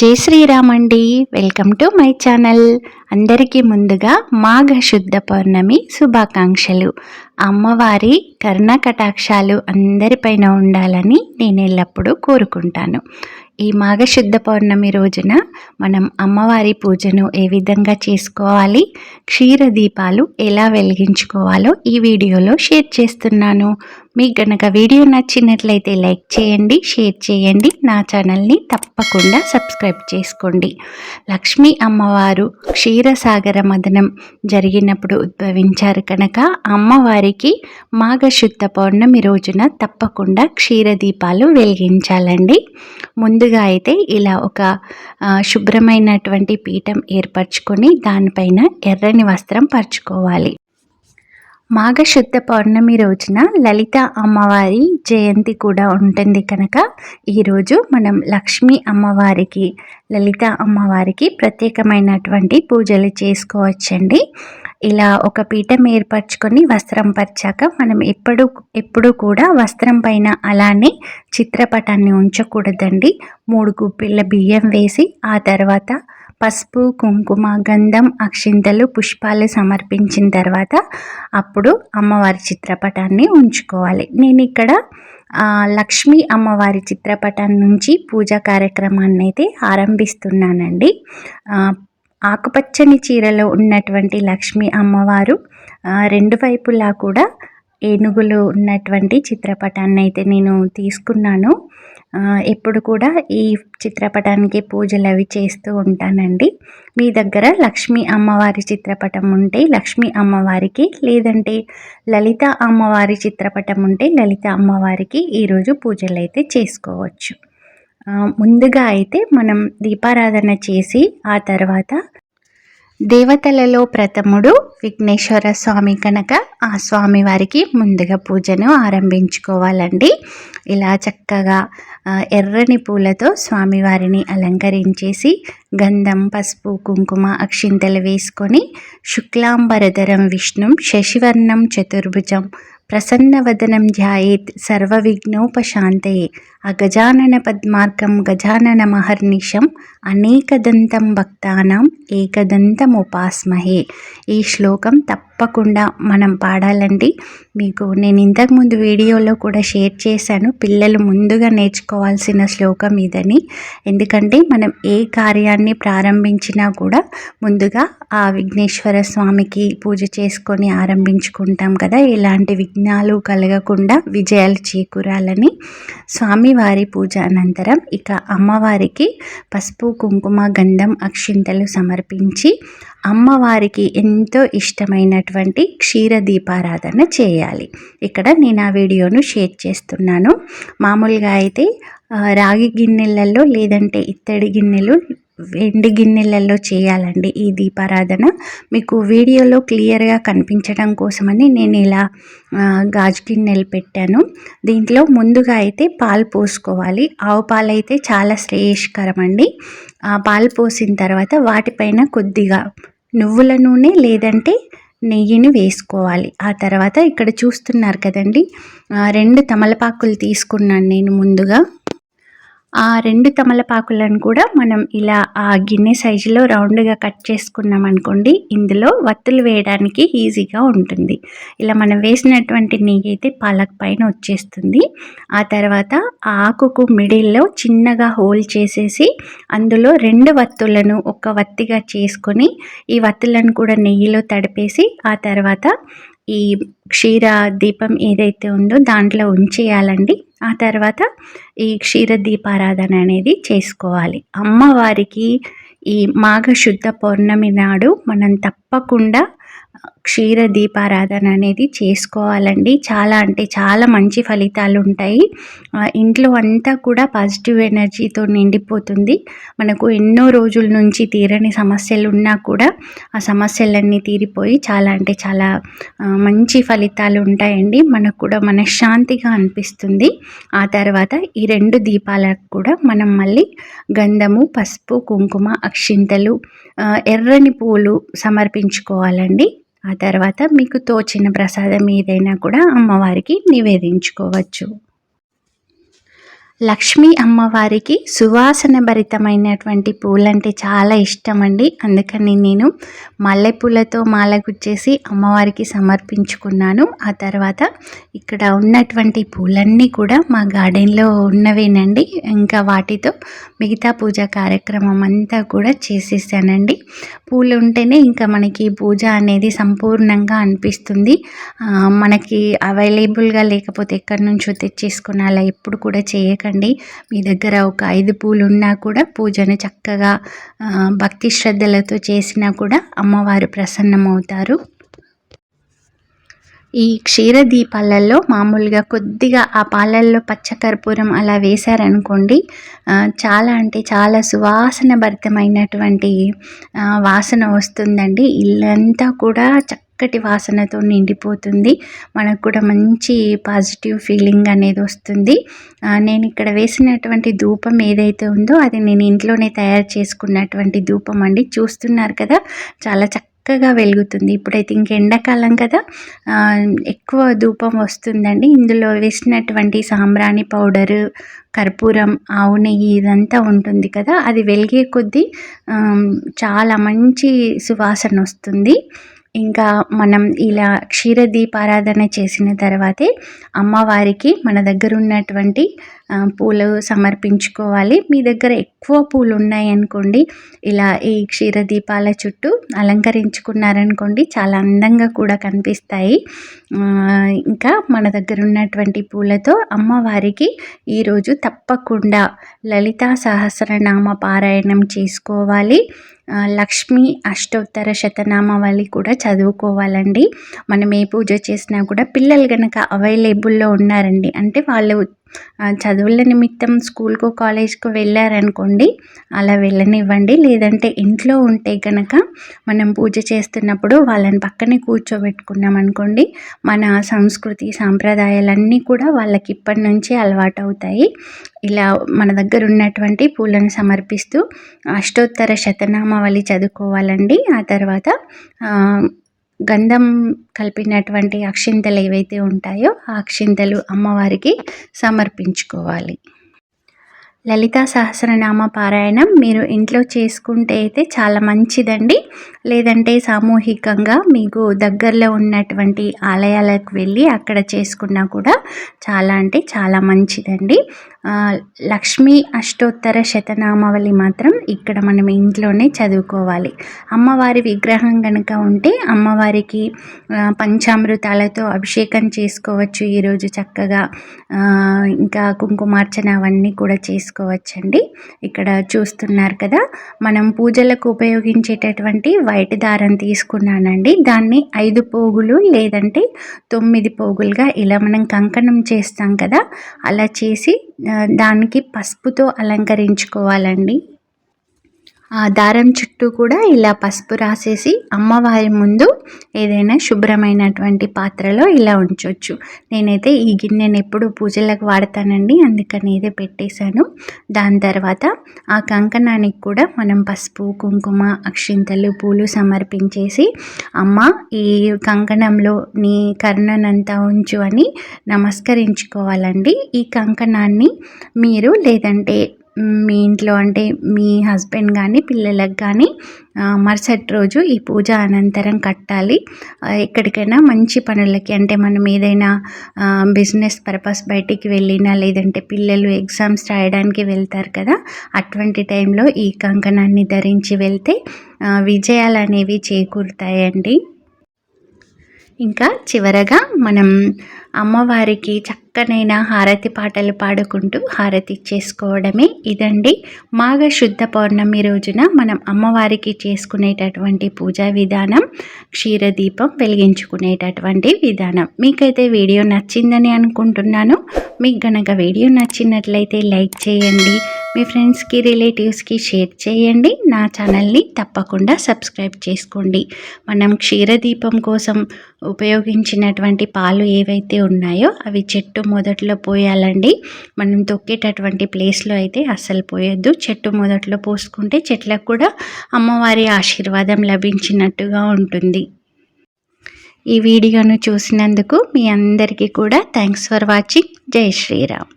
జై శ్రీరామ్ అండి welcome to my channel అందరికీ ముందుగా మాఘ శుద్ధ పౌర్ణమి శుభాకాంక్షలు. అమ్మవారి కర్ణ కటాక్షాలు అందరిపైన ఉండాలని నేను ఎల్లప్పుడూ కోరుకుంటాను. ఈ మాఘశుద్ధ పౌర్ణమి రోజున మనం అమ్మవారి పూజను ఏ విధంగా చేసుకోవాలి క్షీర దీపాలు ఎలా వెలిగించుకోవాలో ఈ వీడియోలో షేర్ చేస్తున్నాను. మీకు గనక వీడియో నచ్చినట్లయితే లైక్ చేయండి షేర్ చేయండి. నా ఛానల్ని తప్పకుండా సబ్స్క్రైబ్ చేసుకోండి. లక్ష్మీ అమ్మవారు క్షీరసాగర మదనం జరిగినప్పుడు ఉద్భవించారు కనుక అమ్మవారికి మాఘశుద్ధ పౌర్ణమి రోజున తప్పకుండా క్షీర దీపాలు వెలిగించాలండి. ముందుగా అయితే ఇలా ఒక శుభ్రమైనటువంటి పీఠం ఏర్పరచుకొని దానిపైన ఎర్రని వస్త్రం పరుచుకోవాలి. మాఘశుద్ధ పౌర్ణమి రోజున లలిత అమ్మవారి జయంతి కూడా ఉంటుంది కనుక ఈరోజు మనం లక్ష్మీ అమ్మవారికి లలిత అమ్మవారికి ప్రత్యేకమైనటువంటి పూజలు చేసుకోవచ్చండి. ఇలా ఒక పీఠం ఏర్పరచుకొని వస్త్రం పరిచాక మనం ఎప్పుడు ఎప్పుడు కూడా వస్త్రం పైన అలానే చిత్రపటాన్ని ఉంచకూడదండి. మూడు గుప్పిళ్ళ బియ్యం వేసి ఆ తర్వాత పసుపు కుంకుమ గంధం అక్షింతలు పుష్పాలు సమర్పించిన తర్వాత అప్పుడు అమ్మవారి చిత్రపటాన్ని ఉంచుకోవాలి. నేను ఇక్కడ లక్ష్మీ అమ్మవారి చిత్రపటం నుంచి పూజా కార్యక్రమాన్ని అయితే ఆరంభిస్తున్నానండి ఆకుపచ్చని చీరలో ఉన్నటువంటి లక్ష్మీ అమ్మవారు రెండు వైపులా కూడా ఏనుగులు ఉన్నటువంటి చిత్రపటాన్ని అయితే నేను తీసుకున్నాను. ఎప్పుడు కూడా ఈ చిత్రపటానికి పూజలు అవి చేస్తూ ఉంటానండి. మీ దగ్గర లక్ష్మీ అమ్మవారి చిత్రపటం ఉంటే లక్ష్మీ అమ్మవారికి లేదంటే లలిత అమ్మవారి చిత్రపటం ఉంటే లలిత అమ్మవారికి ఈరోజు పూజలు అయితే చేసుకోవచ్చు. ముందుగా అయితే మనం దీపారాధన చేసి ఆ తర్వాత దేవతలలో ప్రథముడు విఘ్నేశ్వర స్వామి కనుక ఆ స్వామి వారికి ముందుగా పూజను ఆరంభించుకోవాలండి. ఇలా చక్కగా ఎర్రని పూలతో స్వామివారిని అలంకరించేసి గంధం పసుపు కుంకుమ అక్షింతలు వేసుకొని శుక్లాంబరధరం విష్ణుం శశివర్ణం చతుర్భుజం ప్రసన్నవదనం ధ్యాయేత్ సర్వ విఘ్నోపశాంతయే ఆ గజానన పద్మార్కం గజానన మహర్నిశం అనేకదంతం ఏకదంతం ఉపాస్మహే. ఈ శ్లోకం తప్పకుండా మనం పాడాలండి. మీకు నేను ఇంతకుముందు వీడియోలో కూడా షేర్ చేశాను. పిల్లలు ముందుగా నేర్చుకోవాల్సిన శ్లోకం ఇదని. ఎందుకంటే మనం ఏ కార్యాన్ని ప్రారంభించినా కూడా ముందుగా ఆ విఘ్నేశ్వర స్వామికి పూజ చేసుకొని ఆరంభించుకుంటాం కదా. ఎలాంటి విఘ్నాలు కలగకుండా విజయాలు చేకూరాలని స్వామి స్వామివారి పూజ అనంతరం ఇక అమ్మవారికి పసుపు కుంకుమ గంధం అక్షింతలు సమర్పించి అమ్మవారికి ఎంతో ఇష్టమైనటువంటి క్షీర దీపారాధన చేయాలి. ఇక్కడ నేను ఆ వీడియోను షేర్ చేస్తున్నాను. మామూలుగా అయితే రాగి గిన్నెలలో లేదంటే ఇత్తడి గిన్నెలు వెండి గిన్నెలలో చేయాలండి ఈ దీపారాధన. మీకు వీడియోలో క్లియర్గా కనిపించడం కోసమని నేను ఇలా గాజు గిన్నెలు పెట్టాను. దీంట్లో ముందుగా అయితే పాలు పోసుకోవాలి. ఆవు పాలు అయితే చాలా శ్రేయస్కరం అండి ఆ పాలు పోసిన తర్వాత వాటిపైన కొద్దిగా నువ్వుల నూనె లేదంటే నెయ్యిని వేసుకోవాలి. ఆ తర్వాత ఇక్కడ చూస్తున్నారు కదండి రెండు తమలపాకులు తీసుకున్నాను నేను ముందుగా. ఆ రెండు తమలపాకులను కూడా మనం ఇలా ఆ గిన్నె సైజులో రౌండ్గా కట్ చేసుకున్నాం అనుకోండి ఇందులో వత్తులు వేయడానికి ఈజీగా ఉంటుంది. ఇలా మనం వేసినటువంటి నెయ్యి అయితే పాలక్ పైన వచ్చేస్తుంది. ఆ తర్వాత ఆకుకు మిడిల్లో చిన్నగా హోల్ చేసేసి అందులో రెండు వత్తులను ఒక వత్తిగా చేసుకొని ఈ వత్తులను కూడా నెయ్యిలో తడిపేసి ఆ తర్వాత ఈ క్షీర దీపం ఏదైతే ఉందో దాంట్లో ఉంచేయాలండి. ఆ తర్వాత ఈ క్షీర దీపారాధన అనేది చేసుకోవాలి. అమ్మవారికి ఈ మాఘశుద్ధ పౌర్ణమి నాడు మనం తప్పకుండా క్షీర దీపారాధన అనేది చేసుకోవాలండి. చాలా అంటే చాలా మంచి ఫలితాలు ఉంటాయి. ఇంట్లో అంతా కూడా పాజిటివ్ ఎనర్జీతో నిండిపోతుంది. మనకు ఎన్నో రోజుల నుంచి తీరని సమస్యలు ఉన్నా కూడా ఆ సమస్యలన్నీ తీరిపోయి చాలా అంటే చాలా మంచి ఫలితాలు ఉంటాయండి. మనకు కూడా మనశ్శాంతిగా అనిపిస్తుంది. ఆ తర్వాత ఈ రెండు దీపాలకు కూడా మనం మళ్ళీ గంధము పసుపు కుంకుమ అక్షింతలు ఎర్రని పూలు సమర్పించుకోవాలండి. ఆ తర్వాత మీకు తోచిన ప్రసాదం ఏదైనా కూడా అమ్మవారికి నివేదించుకోవచ్చు. లక్ష్మీ అమ్మవారికి సువాసన భరితమైనటువంటి పూలంటే చాలా ఇష్టం అండి అందుకని నేను మల్లెపూలతో మాల గుచ్చేసి అమ్మవారికి సమర్పించుకున్నాను. ఆ తర్వాత ఇక్కడ ఉన్నటువంటి పూలన్నీ కూడా మా గార్డెన్లో ఉన్నవేనండి. ఇంకా వాటితో మిగతా పూజ కార్యక్రమం అంతా కూడా చేసేసానండి. పూలు ఉంటేనే ఇంకా మనకి పూజ అనేది సంపూర్ణంగా అనిపిస్తుంది. మనకి అవైలబుల్గా లేకపోతే ఎక్కడి నుంచో తెచ్చేసుకున్నా అలా ఎప్పుడు కూడా చేయక చేసుకోండి మీ దగ్గర ఒక ఐదు పూలు ఉన్నా కూడా పూజను చక్కగా భక్తి శ్రద్ధలతో చేసినా కూడా అమ్మవారు ప్రసన్నమవుతారు. ఈ క్షీర దీపాలలో మామూలుగా కొద్దిగా ఆ పాలల్లో పచ్చకర్పూరం అలా వేశారనుకోండి చాలా అంటే చాలా సువాసన భరితమైనటువంటి వాసన వస్తుందండి. ఇల్లంతా కూడా చక్క చక్కటి వాసనతో నిండిపోతుంది. మనకు కూడా మంచి పాజిటివ్ ఫీలింగ్ అనేది వస్తుంది. నేను ఇక్కడ వేసినటువంటి ధూపం ఏదైతే ఉందో అది నేను ఇంట్లోనే తయారు చేసుకున్నటువంటి ధూపం అండి. చూస్తున్నారు కదా చాలా చక్క చక్కగా వెలుగుతుంది. ఇప్పుడైతే ఇంక ఎండాకాలం కదా ఎక్కువ ధూపం వస్తుందండి. ఇందులో వేసినటువంటి సాంబ్రాణి పౌడరు కర్పూరం ఆవు నెయ్యి ఇదంతా ఉంటుంది కదా అది వెలిగే కొద్దీ చాలా మంచి సువాసన వస్తుంది. ఇంకా మనం ఇలా క్షీర దీపారాధన చేసిన తర్వాతే అమ్మవారికి మన దగ్గర ఉన్నటువంటి పూలు సమర్పించుకోవాలి. మీ దగ్గర ఎక్కువ పూలు ఉన్నాయనుకోండి ఇలా ఈ క్షీర దీపాల చుట్టూ అలంకరించుకున్నారనుకోండి చాలా అందంగా కూడా కనిపిస్తాయి. ఇంకా మన దగ్గర ఉన్నటువంటి పూలతో అమ్మవారికి ఈరోజు తప్పకుండా లలితా సహస్రనామ పారాయణం చేసుకోవాలి. లక్ష్మీ అష్టోత్తర శతనామావళి కూడా చదువుకోవాలండి. మనం ఏ పూజ చేసినా కూడా పిల్లలు కనుక అవైలబుల్లో ఉన్నారండి అంటే వాళ్ళు చదువుల నిమిత్తం స్కూల్కు కాలేజ్కు వెళ్ళారనుకోండి అలా వెళ్ళనివ్వండి. లేదంటే ఇంట్లో ఉంటే కనుక మనం పూజ చేస్తున్నప్పుడు వాళ్ళని పక్కనే కూర్చోబెట్టుకున్నాం అనుకోండి మన సంస్కృతి సాంప్రదాయాలన్నీ కూడా వాళ్ళకి ఇప్పటి నుంచి అలవాటు అవుతాయి ఇలా మన దగ్గర ఉన్నటువంటి పూలను సమర్పిస్తూ అష్టోత్తర శతనామావళి చదువుకోవాలండి. ఆ తర్వాత గంధం కలిపినటువంటి అక్షింతలు ఏవైతే ఉంటాయో ఆ అక్షింతలు అమ్మవారికి సమర్పించుకోవాలి. లలితా సహస్రనామ పారాయణం మీరు ఇంట్లో చేసుకుంటే అయితే చాలా మంచిదండి. లేదంటే సామూహికంగా మీకు దగ్గరలో ఉన్నటువంటి ఆలయాలకు వెళ్ళి అక్కడ చేసుకున్నా కూడా చాలా అంటే చాలా మంచిదండి. లక్ష్మీ అష్టోత్తర శతనామావళి మాత్రం ఇక్కడ మనం ఇంట్లోనే చదువుకోవాలి. అమ్మవారి విగ్రహం కనుక ఉంటే అమ్మవారికి పంచామృతాలతో అభిషేకం చేసుకోవచ్చు. ఈరోజు చక్కగా ఇంకా కుంకుమార్చన అవన్నీ కూడా చేసుకోవచ్చండి. ఇక్కడ చూస్తున్నారు కదా మనం పూజలకు ఉపయోగించేటటువంటి వైట్ దారం తీసుకున్నానండి. దాన్ని ఐదు పోగులు లేదంటే తొమ్మిది పోగులుగా ఇలా మనం కంకణం చేస్తాం కదా అలా చేసి దానికి పసుపుతో అలంకరించుకోవాలండి. ఆ దారం చుట్టూ కూడా ఇలా పసుపు రాసేసి అమ్మవారి ముందు ఏదైనా శుభ్రమైనటువంటి పాత్రలో ఇలా ఉంచవచ్చు నేనైతే ఈ గిన్నెను ఎప్పుడు పూజలకు వాడతానండి. అందుకని ఇదే పెట్టేశాను. దాని తర్వాత ఆ కంకణానికి కూడా మనం పసుపు కుంకుమ అక్షింతలు పూలు సమర్పించేసి అమ్మ ఈ కంకణంలో నీ కర్ణనంతా ఉంచు అని నమస్కరించుకోవాలండి. ఈ కంకణాన్ని మీరు లేదంటే మీ ఇంట్లో అంటే మీ హస్బెండ్ కానీ పిల్లలకు కానీ మరుసటి రోజు ఈ పూజ అనంతరం కట్టాలి. ఎక్కడికైనా మంచి పనులకి అంటే మనం ఏదైనా బిజినెస్ పర్పస్ బయటికి వెళ్ళినా లేదంటే పిల్లలు ఎగ్జామ్స్ రాయడానికి వెళ్తారు కదా అటువంటి టైంలో ఈ కంకణాన్ని ధరించి వెళ్తే విజయాలు అనేవి చేకూరుతాయండి. ఇంకా చివరగా మనం అమ్మవారికి చక్కనైన హారతి పాటలు పాడుకుంటూ హారతి చేసుకోవడమే ఇదండి. మాఘ శుద్ధ పౌర్ణమి రోజున మనం అమ్మవారికి చేసుకునేటటువంటి పూజా విధానం క్షీరదీపం వెలిగించుకునేటటువంటి విధానం. మీకైతే వీడియో నచ్చిందని అనుకుంటున్నాను. మీకు గనక వీడియో నచ్చినట్లయితే లైక్ చేయండి. మీ ఫ్రెండ్స్కి రిలేటివ్స్కి షేర్ చేయండి. నా ఛానల్ని తప్పకుండా సబ్స్క్రైబ్ చేసుకోండి. మనం క్షీరదీపం కోసం ఉపయోగించినటువంటి పాలు ఏవైతే ఉన్నాయో అవి చెట్టు మొదట్లో పోయాలండి. మనం తొక్కేటటువంటి ప్లేస్లో అయితే అస్సలు పోయొద్దు. చెట్టు మొదట్లో పోసుకుంటే చెట్లకు కూడా అమ్మవారి ఆశీర్వాదం లభించినట్టుగా ఉంటుంది. ఈ వీడియోను చూసినందుకు మీ అందరికీ కూడా థ్యాంక్స్ ఫర్ వాచింగ్. జై శ్రీరామ్.